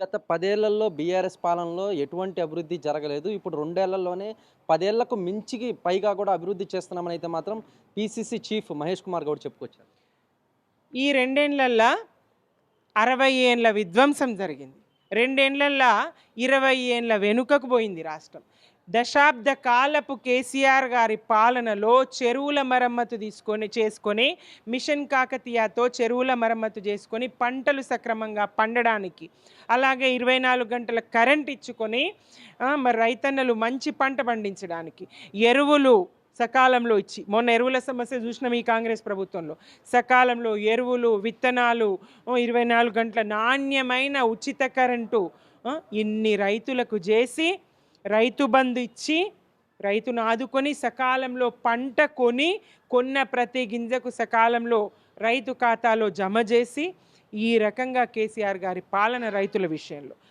గత పదేళ్ళలో బీఆర్ఎస్ పాలనలో ఎటువంటి అభివృద్ధి జరగలేదు. ఇప్పుడు రెండేళ్ళలోనే పదేళ్ళకు మించికి పైగా కూడా అభివృద్ధి చేస్తున్నామని అయితే మాత్రం పిసిసి చీఫ్ మహేష్ కుమార్ గౌడ్ చెప్పుకొచ్చారు. ఈ రెండేళ్ళల్లో అరవై ఏండ్ల విధ్వంసం జరిగింది. రెండేళ్ళల్లో ఇరవై ఏండ్ల వెనుకకు పోయింది రాష్ట్రం. దశాబ్ద కాలపు కేసీఆర్ గారి పాలనలో చెరువుల మరమ్మతు తీసుకొని చేసుకొని మిషన్ కాకతీయతో చెరువుల మరమ్మతు చేసుకొని పంటలు సక్రమంగా పండడానికి అలాగే ఇరవై నాలుగు గంటల కరెంట్ ఇచ్చుకొని మరి రైతన్నలు మంచి పంట పండించడానికి ఎరువులు సకాలంలో ఇచ్చి మొన్న ఎరువుల సమస్య చూసినాం ఈ కాంగ్రెస్ ప్రభుత్వంలో సకాలంలో ఎరువులు విత్తనాలు ఇరవై నాలుగు గంటల నాణ్యమైన ఉచిత కరెంటు ఇన్ని రైతులకు చేసి రైతు బంధు ఇచ్చి రైతును ఆదుకొని సకాలంలో పంట కొని కొన్న ప్రతి గింజకు సకాలంలో రైతు ఖాతాలో జమ చేసి ఈ రకంగా కేసీఆర్ గారి పాలన రైతుల విషయంలో.